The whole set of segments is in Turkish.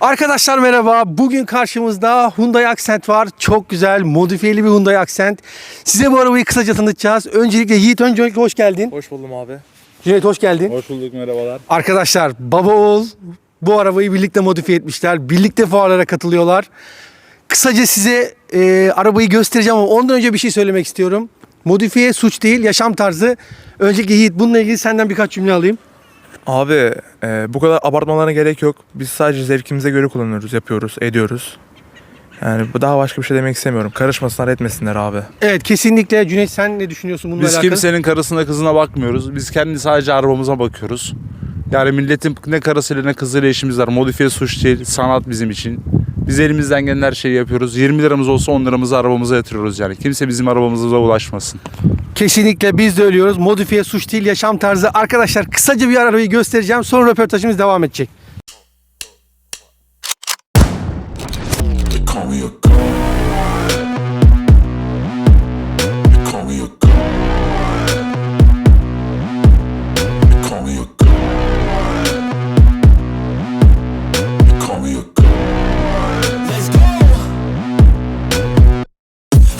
Arkadaşlar merhaba. Bugün karşımızda Hyundai Accent var. Çok güzel, modifiyeli bir Hyundai Accent. Size bu arabayı kısaca tanıtacağız. Öncelikle Yiğit öncelikle hoş geldin. Hoş buldum abi. Cüneyt hoş geldin. Hoş bulduk merhabalar. Arkadaşlar baba oğul bu arabayı birlikte modifiye etmişler. Birlikte fuarlara katılıyorlar. Kısaca size e, arabayı göstereceğim ama ondan önce bir şey söylemek istiyorum. Modifiye suç değil, yaşam tarzı. Öncelikle Yiğit bununla ilgili senden birkaç cümle alayım. Abi e, bu kadar abartmalarına gerek yok. Biz sadece zevkimize göre kullanıyoruz, yapıyoruz, ediyoruz. Yani bu daha başka bir şey demek istemiyorum. Karışmasınlar etmesinler abi. Evet kesinlikle Cüneyt sen ne düşünüyorsun bununla Biz alakalı? kimsenin karısına kızına bakmıyoruz. Biz kendi sadece arabamıza bakıyoruz. Yani milletin ne karısıyla ne kızıyla işimiz var. Modifiye suç değil, sanat bizim için. Biz elimizden gelen her şeyi yapıyoruz. 20 liramız olsa 10 liramızı arabamıza yatırıyoruz yani. Kimse bizim arabamıza ulaşmasın. Kesinlikle biz de ölüyoruz. Modifiye suç değil yaşam tarzı. Arkadaşlar kısaca bir arabayı göstereceğim. Sonra röportajımız devam edecek.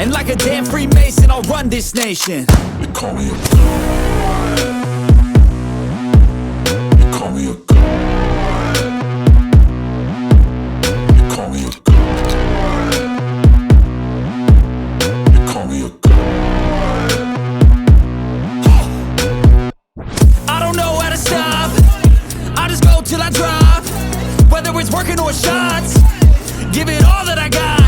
And like a damn Freemason, I'll run this nation. They call me a god. They call me a Till I drop, whether it's working or shots, give it all that I got.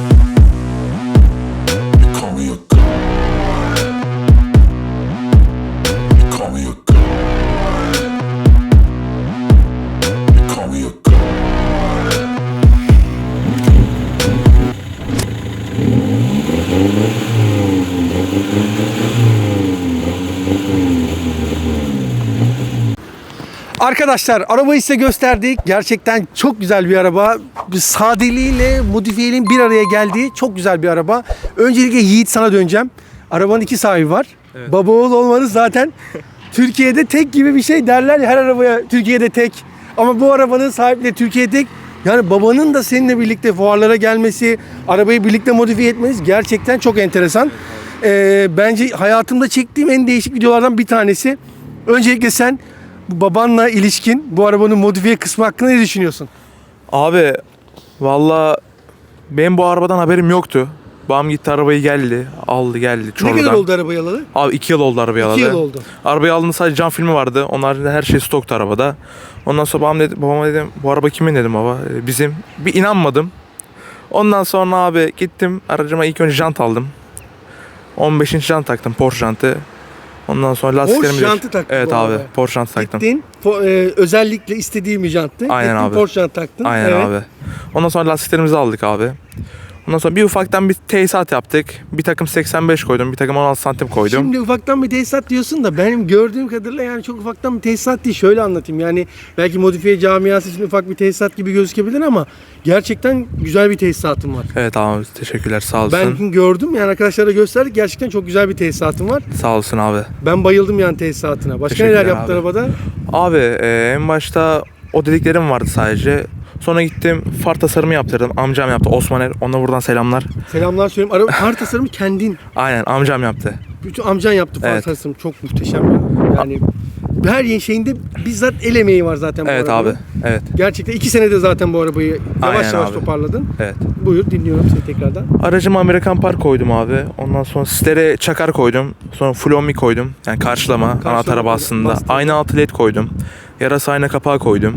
Arkadaşlar arabayı size gösterdik. Gerçekten çok güzel bir araba. Bir Sadeliğiyle modifiyeliğin bir araya geldiği çok güzel bir araba. Öncelikle Yiğit sana döneceğim. Arabanın iki sahibi var. Baba oğul olmanız zaten Türkiye'de tek gibi bir şey derler ya her arabaya Türkiye'de tek. Ama bu arabanın sahibi de Türkiye'de tek. Yani babanın da seninle birlikte fuarlara gelmesi, arabayı birlikte modifiye etmeniz gerçekten çok enteresan. Ee, bence hayatımda çektiğim en değişik videolardan bir tanesi. Öncelikle sen babanla ilişkin bu arabanın modifiye kısmı hakkında ne düşünüyorsun? Abi valla benim bu arabadan haberim yoktu. Babam gitti arabayı geldi, aldı geldi Çorlu'dan. Ne kadar oldu arabayı alalı? Abi 2 yıl oldu arabayı alalı. yıl oldu. Arabayı aldığında sadece cam filmi vardı. Onun haricinde her şey stoktu arabada. Ondan sonra babam dedi, babama dedim bu araba kimin dedim baba. "E, Bizim. Bir inanmadım. Ondan sonra abi gittim aracıma ilk önce jant aldım. 15 inç jant taktım Porsche jantı. Ondan sonra lastiklerimi... jantı taktın Evet bu abi. Porsche jantı taktım. Gittin po- e, özellikle istediğim bir janttı. Aynen Gittin abi. Porsche jant taktın. Aynen Evet. abi. Ondan sonra lastiklerimizi aldık abi. Ondan sonra bir ufaktan bir tesisat yaptık. Bir takım 85 koydum, bir takım 16 santim koydum. Şimdi ufaktan bir tesisat diyorsun da benim gördüğüm kadarıyla yani çok ufaktan bir tesisat değil. Şöyle anlatayım yani belki modifiye camiası için ufak bir tesisat gibi gözükebilir ama gerçekten güzel bir tesisatım var. Evet abi teşekkürler sağ olasın. Ben gördüm yani arkadaşlara gösterdik gerçekten çok güzel bir tesisatım var. Sağ olasın abi. Ben bayıldım yani tesisatına. Başka neler yaptı arabada? Abi e, en başta o dediklerim vardı sadece. Sonra gittim far tasarımı yaptırdım. Amcam yaptı. Osmaner. Ona buradan selamlar. Selamlar söyleyeyim. Araba far tasarımı kendin. Aynen amcam yaptı. Bütün amcan yaptı far Evet. tasarımı. Çok muhteşem ya. Yani her şeyinde bizzat el emeği var zaten bu Evet arabanın. abi. Evet. Gerçekten iki senede zaten bu arabayı yavaş Aynen yavaş abi. toparladın. Evet. Buyur dinliyorum seni tekrardan. Aracıma Amerikan Park koydum abi. Ondan sonra stere çakar koydum. Sonra Flomi koydum. Yani karşılama, anahtara bastığında. bastığında. Ayna altı led koydum. Yarası ayna kapağı koydum.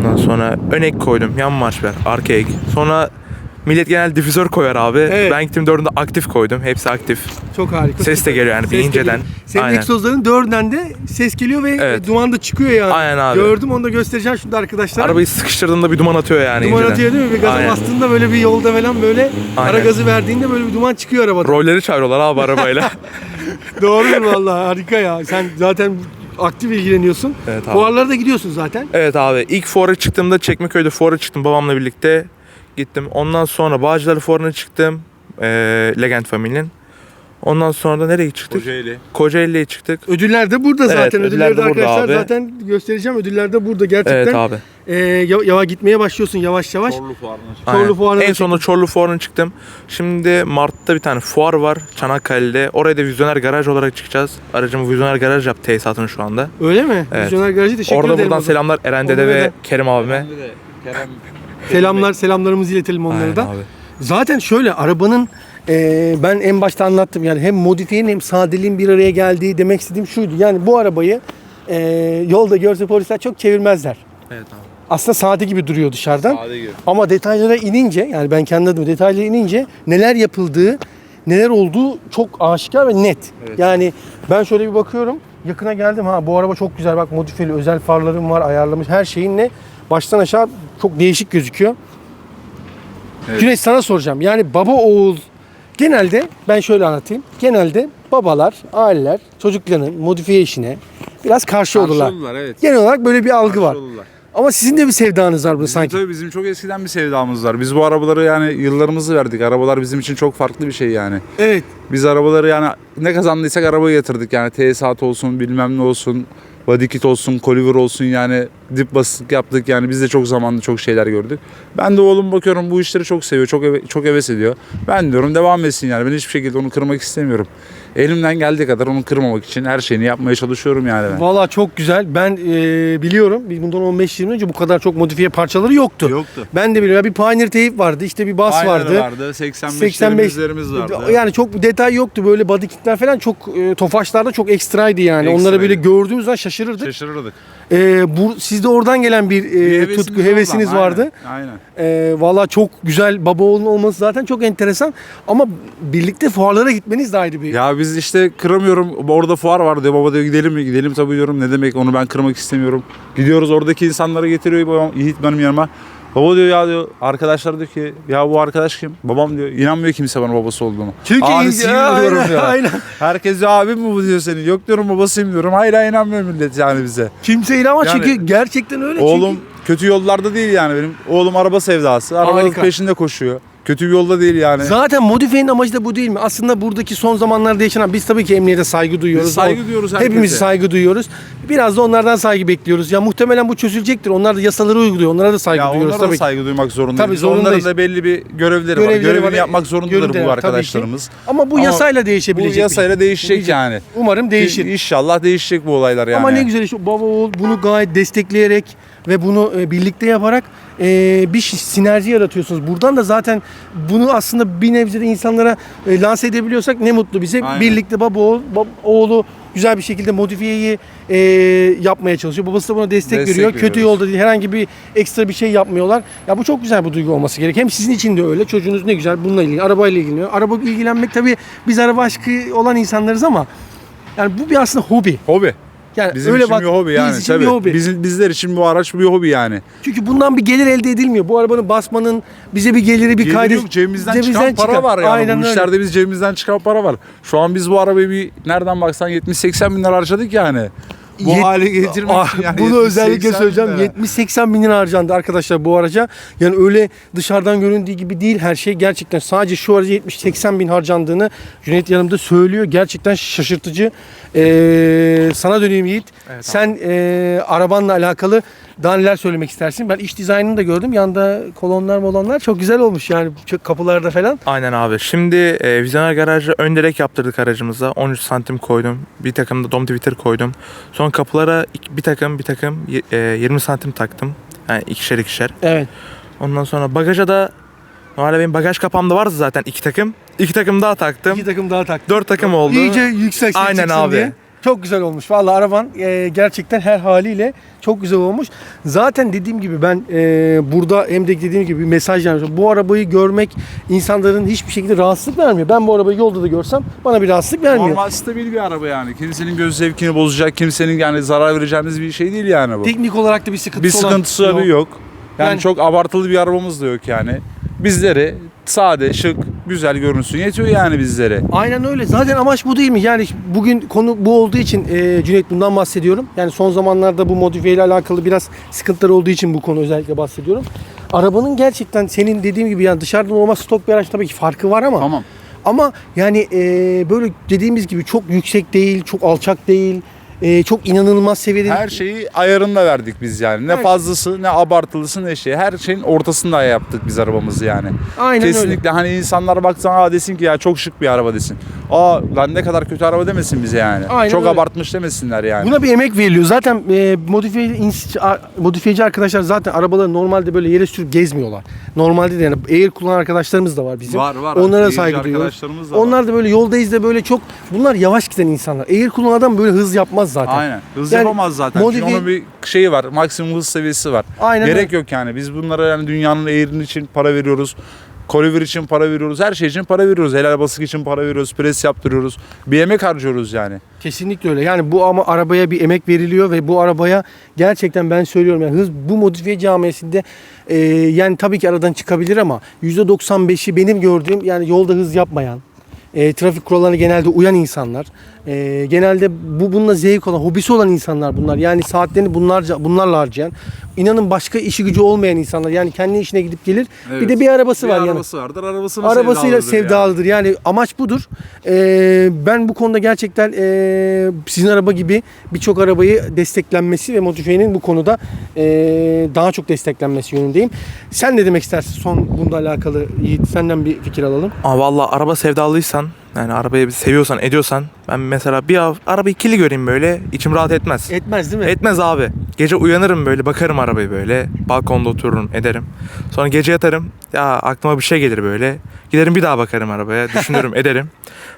Ondan sonra ön ek koydum. Yan marşver, arka ek. Sonra millet genel difüzör koyar abi. Evet. Ben gittim dördünde aktif koydum. Hepsi aktif. Çok harika. Ses de geliyor yani Ses bir de inceden. geliyor. Senin Aynen. egzozların dördünden de ses geliyor ve Evet. duman da çıkıyor yani. Aynen abi. Gördüm onu da göstereceğim şimdi arkadaşlar. Arabayı sıkıştırdığında bir duman atıyor yani duman inceden. atıyor değil mi? Bir gaza Aynen. bastığında böyle bir yolda falan böyle ara Aynen. gazı verdiğinde böyle bir duman çıkıyor arabadan. Rolleri çağırıyorlar abi arabayla. Doğrudur vallahi harika ya. Sen zaten aktif ilgileniyorsun. Evet abi. Fuarlara da gidiyorsun zaten. Evet abi ilk fuara çıktığımda Çekmeköy'de fuara çıktım babamla birlikte gittim. Ondan sonra Bağcılar fuarına çıktım. Ee, Legend Family'nin. Ondan sonra da nereye çıktık? Kocaeli. Kocaeli'ye çıktık. Ödüller de burada Evet, zaten. ödüller Ödüller de de burada arkadaşlar abi. zaten göstereceğim. Ödüller de burada gerçekten. Evet abi. Ee, ya- yava gitmeye başlıyorsun yavaş yavaş. Çorlu fuarına. Çorlu Aynen. fuarına En da sonunda Çorlu fuarına çıktım. Şimdi Mart'ta bir tane fuar var Çanakkale'de. Oraya da vizyoner garaj olarak çıkacağız. Aracımı vizyoner garaj yaptı tesisatını şu anda. Öyle mi? Evet. Vizyoner Garajı teşekkür Orada ederim. buradan o zaman. selamlar Eren Dede ve Kerim abime. Kerem Selamlar, selamlarımızı iletelim onlara Aynen da. abi. Zaten şöyle arabanın e, ben en başta anlattım yani hem modifiyenin hem sadeliğin bir araya geldiği demek istediğim şuydu. Yani bu arabayı e, yolda görse polisler çok çevirmezler. Evet abi. Aslında sade gibi duruyor dışarıdan. Sade gibi. Ama detaylara inince yani ben kendi adıma detaylara inince neler yapıldığı, neler olduğu çok aşikar ve net. Yani ben şöyle bir bakıyorum. Yakına geldim ha bu araba çok güzel bak modifiyeli özel farlarım var ayarlamış her şeyinle baştan aşağı çok değişik gözüküyor. Evet. Cüneyt sana soracağım. Yani baba oğul genelde ben şöyle anlatayım. Genelde babalar, aileler çocuklarının modifiye işine biraz karşı, olurlar. olurlar evet. Genel olarak böyle bir algı var. Karşı olurlar. Ama sizin de bir sevdanız var burada Bizim, sanki. tabii bizim çok eskiden bir sevdamız var. Biz bu arabaları yani yıllarımızı verdik. Arabalar bizim için çok farklı bir şey yani. Evet. Biz arabaları yani ne kazandıysak arabaya yatırdık yani tesisat olsun bilmem ne olsun. Body kit olsun, koliver olsun yani dip basık yaptık yani biz de çok zamanlı çok şeyler gördük. Ben de oğlum bakıyorum bu işleri çok seviyor, çok eve- çok heves ediyor. Ben diyorum devam etsin yani ben hiçbir şekilde onu kırmak istemiyorum. Elimden geldiği kadar onu kırmamak için her şeyini yapmaya çalışıyorum yani ben. Valla çok güzel. Ben e, biliyorum. Biz bundan 15-20 yıl önce bu kadar çok modifiye parçaları yoktu. Yoktu. Ben de biliyorum. Bir Pioneer teyip vardı. işte bir bas vardı. vardı, 85, 85 vardı. Yani çok detay yoktu. Böyle body kitler falan çok e, Tofaşlarda çok ekstraydı yani. Onları Ekstraydı. böyle gördüğümüz zaman şaşırırdık. Şaşırırdık. E, bu sizde oradan gelen bir, e, Bir tutku hevesiniz ama, vardı. Aynen. E, Valla çok güzel baba oğlun olması zaten çok enteresan. Ama birlikte fuarlara gitmeniz de ayrı bir. Ya biz işte kıramıyorum. Orada fuar var diyor. Baba diyor gidelim mi? Gidelim tabii diyorum. Ne demek onu ben kırmak istemiyorum. Gidiyoruz oradaki insanları getiriyor Yiğit benim yanıma. Baba diyor ya diyor arkadaşlar diyor ki ya bu arkadaş kim? Babam diyor inanmıyor kimse bana babası olduğunu. Çünkü Abisiyim diyorum aynen, diyor. aynen. Herkes diyor abim mi bu diyor senin? Yok diyorum babasıyım diyorum. Hala inanmıyor millet yani bize. Kimse inanmaz Yani- çünkü gerçekten öyle. Oğlum kötü yollarda değil yani benim. Oğlum araba sevdası. Arabanın Harika. peşinde koşuyor. Kötü bir yolda değil yani. Zaten modifiyenin amacı da bu değil mi? Aslında buradaki son zamanlarda yaşanan biz tabii ki emniyete saygı duyuyoruz. Biz saygı duyuyoruz herkese. Hepimiz saygı duyuyoruz. Biraz da onlardan saygı bekliyoruz. Ya muhtemelen bu çözülecektir. Onlar da yasaları uyguluyor. Onlara da saygı ya duyuyoruz onlara da ki. saygı duymak zorundayız. Tabii, Biz zorundayız. Onların da belli bir görevleri, var. Görevleri Görevini var. yapmak zorundadır Görevleri bu var, tabii ki. arkadaşlarımız. Ama bu yasayla Bu değişebilecek. bir yasayla şey. değişecek Değişecek. yani. Umarım değişir. İnşallah değişecek bu olaylar yani. Ama ne güzel işte baba oğul bunu gayet destekleyerek ve bunu e, birlikte yaparak e, bir sinerji yaratıyorsunuz. Buradan da zaten bunu aslında bir nebze de insanlara e, lanse edebiliyorsak ne mutlu bize. Aynen. Birlikte baba oğul, bab- oğlu güzel bir şekilde modifiyeyi e, yapmaya çalışıyor. Babası da buna destek, Destek veriyor. Kötü veriyoruz. yolda değil herhangi bir ekstra bir şey yapmıyorlar. Ya bu çok güzel bir duygu olması gerek. Hem sizin için de öyle. Çocuğunuz ne güzel bununla ilgili, arabayla ilgileniyor. Araba ilgilenmek tabii biz araba aşkı olan insanlarız ama yani bu bir aslında hobi. Hobi. Yani Bizim öyle için bak, bir hobi yani. Biz için tabii. bir hobi. Bizim, bizler için bu araç bir hobi yani. Çünkü bundan bir gelir elde edilmiyor. Bu arabanın basmanın bize bir geliri bir kaydı. yok, cebimizden, çıkan para çıkan. var yani. Aynen bu öyle. işlerde biz cebimizden çıkan para var. Şu an biz bu arabayı bir nereden baksan 70-80 bin lira harcadık yani. Bu Yet- hale getirmek Ah, için yani. Bunu 70-80 özellikle bin söyleyeceğim. lira. 70-80 bin lira harcandı arkadaşlar bu araca. Yani öyle dışarıdan göründüğü gibi değil her şey. Gerçekten sadece şu araca 70-80 bin harcandığını Cüneyt yanımda söylüyor. Gerçekten şaşırtıcı. Ee, sana döneyim Yiğit. Sen ee, arabanla alakalı Daha neler söylemek istersin? Ben iç dizaynını da gördüm. Yanda kolonlar molonlar çok güzel olmuş yani çok kapılarda falan. Aynen abi. Şimdi e, vizyoner garajı ön direk yaptırdık aracımıza. 13 santim koydum. Bir takım da dom Twitter koydum. Sonra kapılara bir takım bir takım e, 20 santim taktım. Yani ikişer ikişer. Evet. Ondan sonra bagaja da normalde benim bagaj kapağımda vardı zaten iki takım. İki takım daha taktım. İki takım daha taktım. Dört takım oldu. İyice yüksek Aynen abi. diye. Çok güzel olmuş. Vallahi araban e, gerçekten her haliyle çok güzel olmuş. Zaten dediğim gibi ben e, burada hem de dediğim gibi bir mesaj vermişim. Bu arabayı görmek insanların hiçbir şekilde rahatsızlık vermiyor. Ben bu arabayı yolda da görsem bana bir rahatsızlık vermiyor. Normal stabil bir araba yani. Kimsenin göz zevkini bozacak, kimsenin yani zarar vereceğiniz bir şey değil yani bu. Teknik olarak da bir sıkıntısı Bir olan- sıkıntısı yok. yok. Yani, Yani- çok abartılı bir arabamız da yok yani. Bizleri sade, şık, güzel görünsün yetiyor yani bizlere. Aynen öyle. Zaten amaç bu değil mi? Yani bugün konu bu olduğu için e, Cüneyt bundan bahsediyorum. Yani son zamanlarda bu modifiye ile alakalı biraz sıkıntılar olduğu için bu konu özellikle bahsediyorum. Arabanın gerçekten senin dediğim gibi yani dışarıdan normal stok bir araç tabii ki farkı var ama Tamam. ama yani e, böyle dediğimiz gibi çok yüksek değil, çok alçak değil, e, çok inanılmaz seviyede. Her şeyi ayarında verdik biz yani. Ne Her- fazlası ne abartılısı ne şey. Her şeyin ortasında yaptık biz arabamızı yani. Aynen Kesinlikle hani insanlar baksan aa desin ki ya çok şık bir araba desin. Aa lan ne kadar kötü araba demesin bize yani. Aynen çok öyle. abartmış demesinler yani. Buna bir emek veriliyor. Zaten e, modifiye, ins- a- modifiyeci arkadaşlar zaten arabaları normalde böyle yere sürüp gezmiyorlar. Normalde de yani air kullanan arkadaşlarımız da var bizim. Var var. Onlara Eğici saygı duyuyoruz. arkadaşlarımız da var. Onlar da böyle yoldayız da böyle çok bunlar yavaş giden insanlar. Air kullanan adam böyle hız yapmaz zaten. Aynen. Hız Yani yapamaz zaten. modifiye- Çünkü onun bir şeyi var. Maksimum hız seviyesi var. Aynen Gerek öyle. yok yani. Biz bunlara yani dünyanın eğrinin için para veriyoruz. Koliver için para veriyoruz. Her şey için para veriyoruz. Helal basık için para veriyoruz. Pres yaptırıyoruz. Bir emek harcıyoruz yani. Kesinlikle öyle. Yani bu ama arabaya bir emek veriliyor ve bu arabaya gerçekten ben söylüyorum yani hız bu modifiye camiasinde e, yani tabii ki aradan çıkabilir ama %95'i benim gördüğüm yani yolda hız yapmayan e, trafik kurallarına genelde uyan insanlar. E, genelde bu bununla zevk olan, hobisi olan insanlar bunlar. Yani saatlerini bunlarca bunlarla harcayan. inanın başka işi gücü olmayan insanlar. Yani kendi işine gidip gelir. Bir Evet. de bir arabası Bir var yani. arabası vardır. Arabasını Arabasıyla sevdalıdır yani. sevdalıdır. Yani. amaç budur. Ee, ben bu konuda gerçekten ee, sizin araba gibi birçok arabayı desteklenmesi ve modifiyenin bu konuda ee, daha çok desteklenmesi yönündeyim. Sen ne demek istersin son bununla alakalı Yiğit? Senden bir fikir alalım. Aa, valla araba sevdalıysan yani arabayı bir seviyorsan ediyorsan ben mesela bir av, arabayı kirli göreyim böyle içim rahat etmez. Etmez değil mi? Etmez abi. Gece uyanırım böyle bakarım arabayı böyle. Balkonda otururum ederim. Sonra gece yatarım. Ya aklıma bir şey gelir böyle. Giderim bir daha bakarım arabaya. Düşünürüm ederim.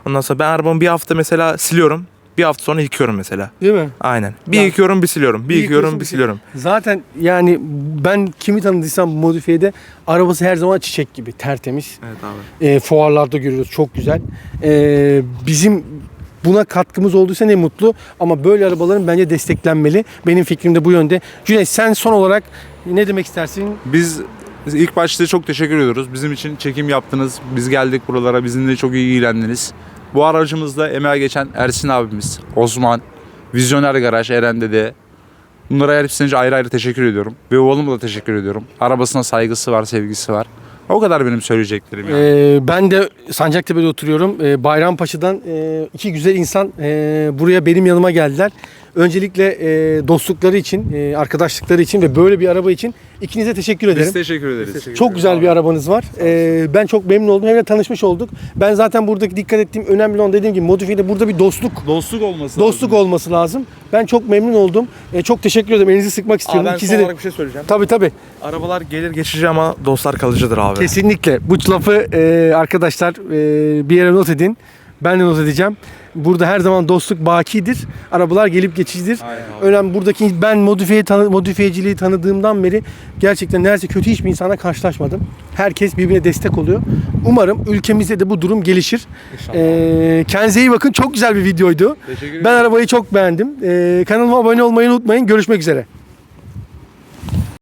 Ondan sonra ben arabamı bir hafta mesela siliyorum. Bir hafta sonra yıkıyorum mesela. Değil mi? Aynen. Bir Ya- yıkıyorum bir siliyorum. Bir, Bir yıkıyorum bir bir siliyorum. Zaten yani ben kimi tanıdıysam bu modifiyede arabası her zaman çiçek gibi tertemiz. Evet abi. e, fuarlarda görüyoruz. Çok güzel. E, bizim buna katkımız olduysa ne mutlu. Ama böyle arabaların bence desteklenmeli. Benim fikrim de bu yönde. Cüneyt sen son olarak ne demek istersin? Biz ilk başta çok teşekkür ediyoruz. Bizim için çekim yaptınız. Biz geldik buralara. Bizimle çok iyi ilgilendiniz. Bu aracımızda emeğe geçen Ersin abimiz, Osman, Vizyoner Garaj, Eren Dede. Bunlara hepsine ayrı ayrı teşekkür ediyorum. Ve oğluma da teşekkür ediyorum. Arabasına saygısı var, sevgisi var. O kadar benim söyleyeceklerim yani. E, ben de Sancaktepe'de oturuyorum. E, Bayrampaşa'dan e, iki güzel insan e, buraya benim yanıma geldiler. Öncelikle e, dostlukları için, e, arkadaşlıkları için ve böyle bir araba için ikinize teşekkür ederim. Biz teşekkür ederiz. Çok güzel bir arabanız var. Ee, ben çok memnun oldum. Hem de tanışmış olduk. Ben zaten buradaki dikkat ettiğim önemli olan dediğim gibi modifiyede burada bir dostluk Dostluk olması dostluk lazım. olması lazım. Ben çok memnun oldum. Ee, çok teşekkür ederim. Elinizi sıkmak Abi istiyorum. ben son İkinize de- olarak bir şey söyleyeceğim. Tabii tabii. Arabalar gelir geçici ama dostlar kalıcıdır abi. Kesinlikle. Bu lafı e, arkadaşlar e, bir yere not edin. Ben de not edeceğim. Burada her zaman dostluk bakidir. Arabalar gelip geçicidir. Önemli buradaki ben modifiye tanı, modifiyeciliği tanıdığımdan beri gerçekten neredeyse kötü hiçbir insana karşılaşmadım. Herkes birbirine destek oluyor. Umarım ülkemizde de bu durum gelişir. Ee, kendinize iyi bakın. Çok güzel bir videoydu. Ben arabayı çok beğendim. Ee, kanalıma abone olmayı unutmayın. Görüşmek üzere.